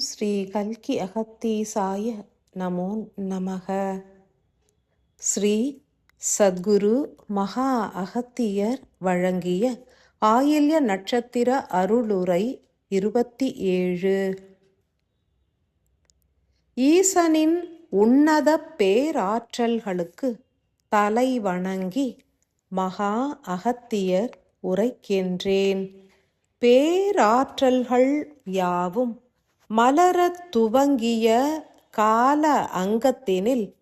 ஸ்ரீ கல்கி அகத்தீசாய நமோ நமக. ஸ்ரீ சத்குரு மகா அகத்தியர் வழங்கிய ஆயில்ய நட்சத்திர அருளுரை இருபத்தி ஏழு. ஈசனின் உன்னத பேராற்றல்களுக்கு தலை வணங்கி மகா அகத்தியர் உரைக்கின்றேன். பேராற்றல்கள் யாவும் மலரத் துவங்கிய கால அங்கத்தினில்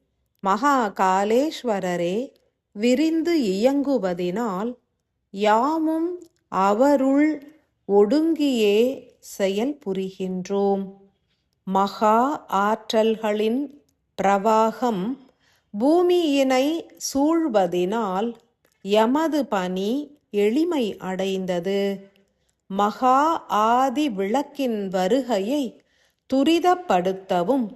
மகா காலேஸ்வரரே விரிந்து இயங்குவதினால் யாமும் அவருள் ஒடுங்கியே செயல் புரிகின்றோம். மகா ஆற்றல்களின் பிரவாகம் பூமியினை சூழ்வதினால் எமது பணி எளிமை அடைந்தது. மகா ஆதி விளக்கின் வருகையை துரிதப்படுத்தவும்.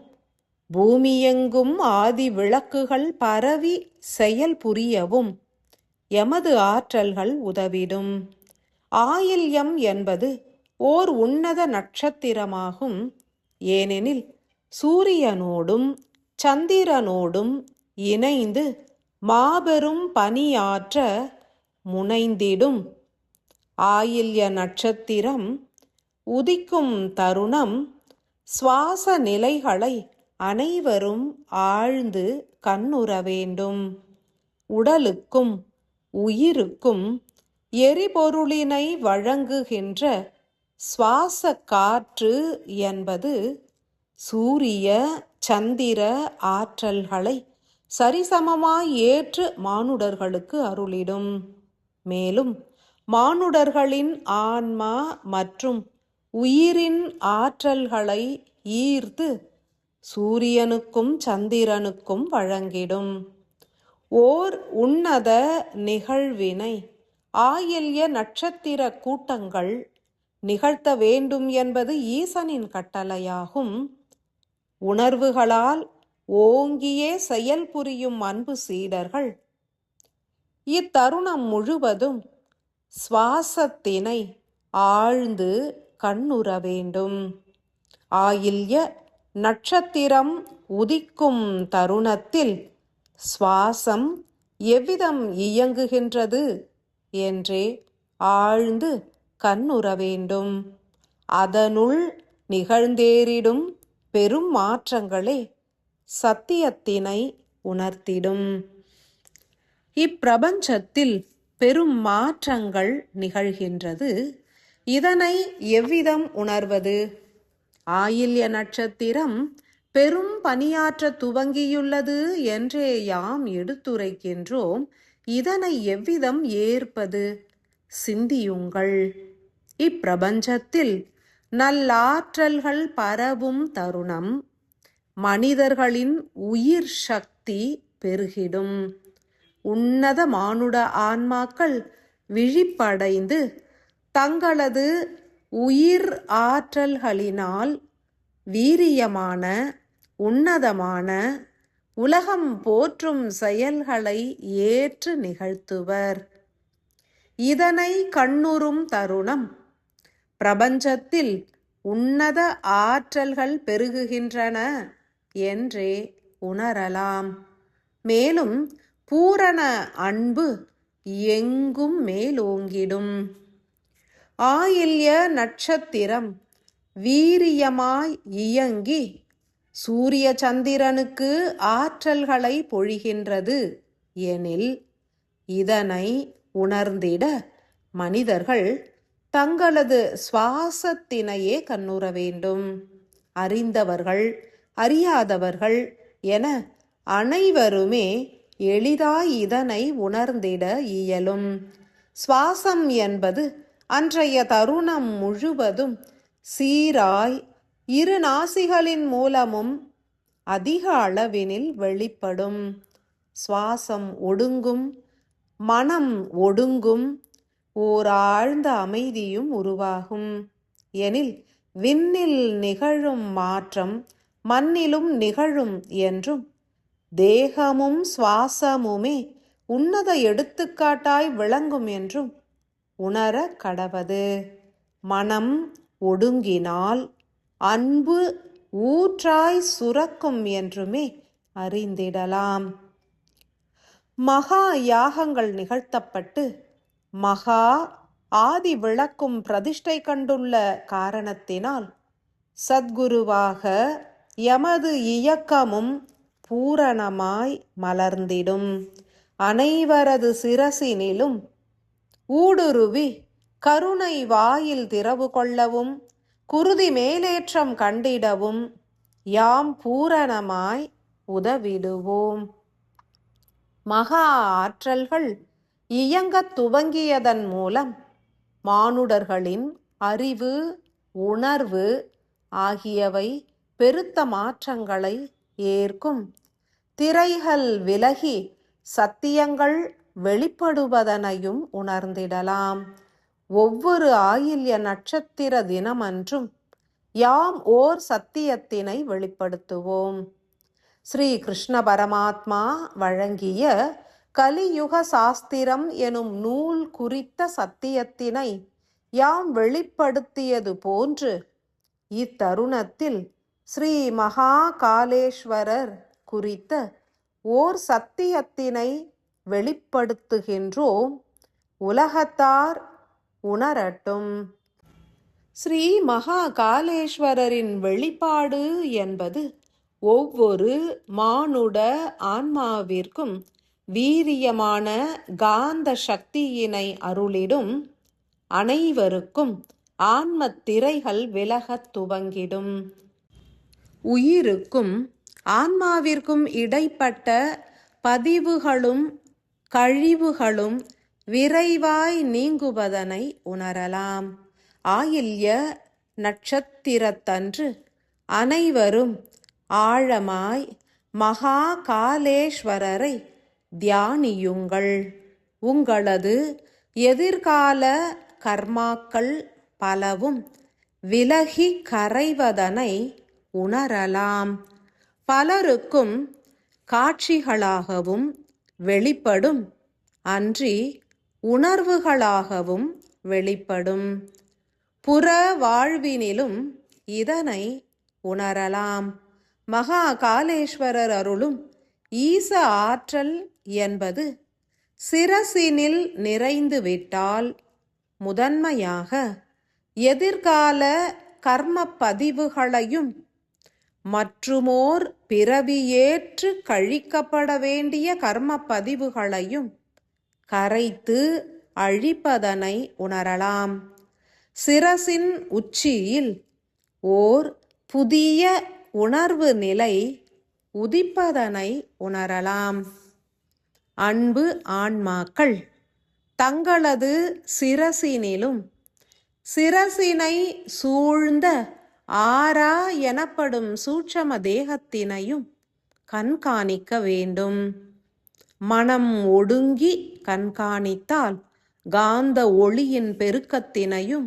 பூமியெங்கும் ஆதி விளக்குகள் பரவி செயல் புரியவும். எமது ஆற்றல்கள் உதவிடும். ஆயில்யம் என்பது ஓர் உன்னத நட்சத்திரமாகும். ஏனெனில் சூரியனோடும் சந்திரனோடும் இணைந்து மாபெரும் பணியாற்ற முனைந்திடும். ஆயில்ய நட்சத்திரம் உதிக்கும் தருணம் சுவாச நிலைகளை அனைவரும் ஆழ்ந்து கண்ணுற வேண்டும். உடலுக்கும் உயிருக்கும் எரிபொருளினை வழங்குகின்ற சுவாச காற்று என்பது சூரிய சந்திர ஆற்றல்களை சரிசமமாய் ஏற்று மானுடர்களுக்கு அருளிடும். மேலும் மானுடர்களின் ஆன்மா மற்றும் உயிரின் ஆற்றல்களை ஈர்த்து சூரியனுக்கும் சந்திரனுக்கும் வழங்கிடும். ஓர் உன்னத நிகழ்வினை ஆயில்ய நட்சத்திர கூட்டங்கள் நிகழ்த்த வேண்டும் என்பது ஈசனின் கட்டளையாகும். உணர்வுகளால் ஓங்கியே செயல் புரியும் அன்பு சீடர்கள். இத்தருணம் முழுவதும் சுவாசத்தினை ஆழ்ந்து கண்ணுற வேண்டும். ஆயில்ய நட்சத்திரம் உதிக்கும் தருணத்தில் சுவாசம் எவ்விதம் இயங்குகின்றது என்றே ஆழ்ந்து கண்ணுற வேண்டும். அதனுள் நிகழ்ந்தேறிடும் பெரும் மாற்றங்களே சத்தியத்தினை உணர்த்திடும். இப்பிரபஞ்சத்தில் பெரும் மாற்றங்கள் நிகழ்கின்றது. இதனை எவ்விதம் உணர்வது? ஆயில்ய நட்சத்திரம் பெரும் பணியாற்ற துவங்கியுள்ளது என்றே யாம் எடுத்துரைக்கின்றோம். இதனை எவ்விதம் ஏற்பது? சிந்தியுங்கள். இப்பிரபஞ்சத்தில் நல்லாற்றல்கள் பரவும் தருணம் மனிதர்களின் உயிர் சக்தி பெருகிடும். உன்னத மானுட ஆன்மாக்கள் விழிப்படைந்து தங்களது உயிர் ஆற்றல்களினால் வீரியமான உன்னதமான உலகம் போற்றும் செயல்களை ஏற்று நிகழ்த்துவர். இதனை கண்ணுறும் தருணம். பிரபஞ்சத்தில் உன்னத ஆற்றல்கள் பெருகுகின்றன என்றே உணரலாம். மேலும் பூரண அன்பு எங்கும் மேலோங்கிடும். ஆயில்ய நட்சத்திரம் வீரியமாய் இயங்கி சூரிய சந்திரனுக்கு ஆற்றல்களை பொழிகின்றது எனில் இதனை உணர்ந்திட மனிதர்கள் தங்களது சுவாசத்தினையே கண்ணுற வேண்டும். அறிந்தவர்கள் அறியாதவர்கள் என அனைவருமே எளிதாய் இதனை உணர்ந்திட இயலும். சுவாசம் என்பது அன்றைய தருணம் முழுவதும் சீராய் இரு நாசிகளின் மூலமும் அதிக அளவினில் வெளிப்படும். சுவாசம் ஒடுங்கும் மனம் ஒடுங்கும் ஓர் ஆழ்ந்த அமைதியும் உருவாகும். எனில் விண்ணில் நிகழும் மாற்றம் மண்ணிலும் நிகழும் என்றும் தேகமும் சுவாசமுமே உன்னத எடுத்துக்காட்டாய் விளங்கும் என்றும் உணர கடவது. மனம் ஒடுங்கினால் அன்பு ஊற்றாய் சுரக்கும் என்றுமே அறிந்திடலாம். மகா யாகங்கள் நிகழ்த்தப்பட்டு மகா ஆதி விளக்கும் பிரதிஷ்டை கண்டுள்ள காரணத்தினால் சத்குருவாக எமது இயக்கமும் பூரணமாய் மலர்ந்திடும். அனைவரது சிரசினிலும் ஊடுருவி கருணை வாயில் திறவு கொள்ளவும் குருதி மேலேற்றம் கண்டிடவும் யாம் பூரணமாய் உதவிடுவோம். மகா ஆற்றல்கள் இயங்கத் துவங்கியதன் மூலம் மானுடர்களின் அறிவு உணர்வு ஆகியவை பெருத்த மாற்றங்களை ஏற்கும். திரைகள் விலகி சத்தியங்கள் வெளிப்படுவதனையும் உணர்ந்திடலாம். ஒவ்வொரு ஆயில்ய நட்சத்திர தினமன்றும் யாம் ஓர் சத்தியத்தினை வெளிப்படுத்துவோம். ஸ்ரீ கிருஷ்ண பரமாத்மா வழங்கிய கலியுக சாஸ்திரம் எனும் நூல் குறித்த சத்தியத்தினை யாம் வெளிப்படுத்தியது போன்று இத்தருணத்தில் ஸ்ரீ மகா காலேஸ்வரர் குறித்த ஓர் சத்தியத்தினை வெளிப்படுத்துகின்றோம். உலகத்தார் உணரட்டும். ஸ்ரீ மகா காலேஸ்வரரின் வெளிப்பாடு என்பது ஒவ்வொரு மானுட ஆன்மாவிற்கும் வீரியமான காந்த சக்தியினை அருளிடும். அனைவருக்கும் ஆன்மத்திரைகள் விலகத் துவங்கிடும். உயிருக்கும் ஆன்மாவிற்கும் இடைப்பட்ட பதிவுகளும் கழிவுகளும் விரைவாய் நீங்குவதனை உணரலாம். ஆயில்ய நட்சத்திரத்தன்று அனைவரும் ஆழமாய் மகா காலேஸ்வரரை தியானியுங்கள். உங்களது எதிர்கால கர்மாக்கள் பலவும் விலகி கரைவதனை உணரலாம். பலருக்கும் காட்சிகளாகவும் வெளிப்படும் அன்றி உணர்வுகளாகவும் வெளிப்படும். புற வாழ்வினிலும் இதனை உணரலாம். மகா காலேஸ்வரர் அருளும் ஈச ஆற்றல் என்பது சிரசினில் நிறைந்துவிட்டால் முதன்மையாக எதிர்கால கர்ம பதிவுகளையும் மற்றுமோர் பிறவியேற்று கழிக்கப்பட வேண்டிய கர்ம பதிவுகளையும் கரைத்து அழிப்பதனை உணரலாம். சிரசின் உச்சியில் ஓர் புதிய உணர்வு நிலை உதிப்பதனை உணரலாம். அன்பு ஆன்மாக்கள் தங்களது சிரசினிலும் சிரசினை சூழ்ந்த ஆரா எனப்படும் சூட்சம தேகத்தினையும் கண்காணிக்க வேண்டும். மனம் ஒடுங்கி கண்காணித்தால் காந்த ஒளியின் பெருக்கத்தினையும்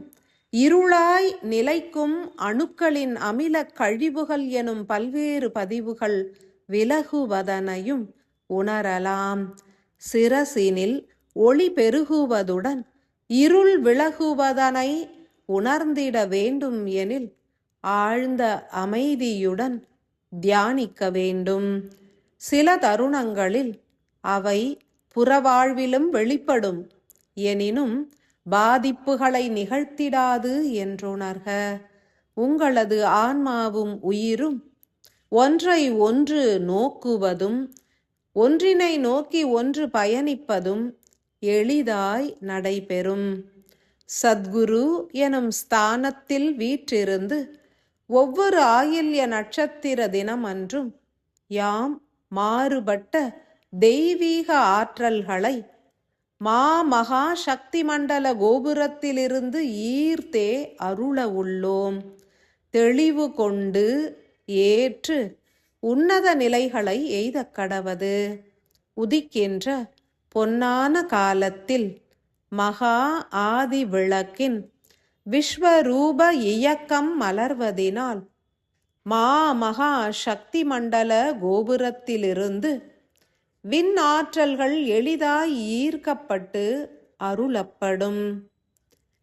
இருளாய் நிலைக்கும் அணுக்களின் அமில கழிவுகள் எனும் பல்வேறு பதிவுகள் விலகுவதனையும் உணரலாம். சிரசினில் ஒளி பெருகுவதுடன் இருள் விலகுவதனை உணர்ந்திட வேண்டும் எனில் ஆழ்ந்த அமைதியுடன் தியானிக்க வேண்டும். சில தருணங்களில் அவை புறவாழ்விலும் வெளிப்படும். எனினும் பாதிப்புகளை நிகழ்த்திடாது என்றுணர்க. உங்களது ஆன்மாவும் உயிரும் ஒன்றை ஒன்று நோக்குவதும் ஒன்றினை நோக்கி ஒன்று பயணிப்பதும் எளிதாய் நடைபெறும். சத்குரு எனும் ஸ்தானத்தில் வீற்றிருந்து ஒவ்வொரு ஆயில்ய நட்சத்திர தினம் அன்றும் யாம் மாறுபட்ட தெய்வீக ஆற்றல்களை மா மகா சக்தி மண்டல கோபுரத்திலிருந்து ஈர்த்தே அருள உள்ளோம். தெளிவு கொண்டு ஏற்று உன்னத நிலைகளை எய்த கடவது. உதிக்கின்ற பொன்னான காலத்தில் மகா ஆதி விளக்கின் விஸ்வரூப இயக்கம் மலர்வதினால் மா மகா சக்தி மண்டல கோபுரத்திலிருந்து விண் ஆற்றல்கள் எளிதாய் ஈர்க்கப்பட்டு அருளப்படும்.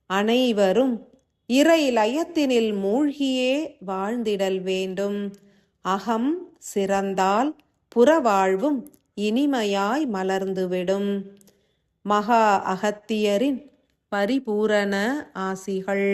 அனைவரும் இறை லயத்தினில் மூழ்கியே வாழ்ந்திடல் வேண்டும். அகம் சிறந்தால் புறவாழ்வும் இனிமையாய் மலர்ந்துவிடும். மகா அகத்தியரின் பரிபூரண ஆசிகள்.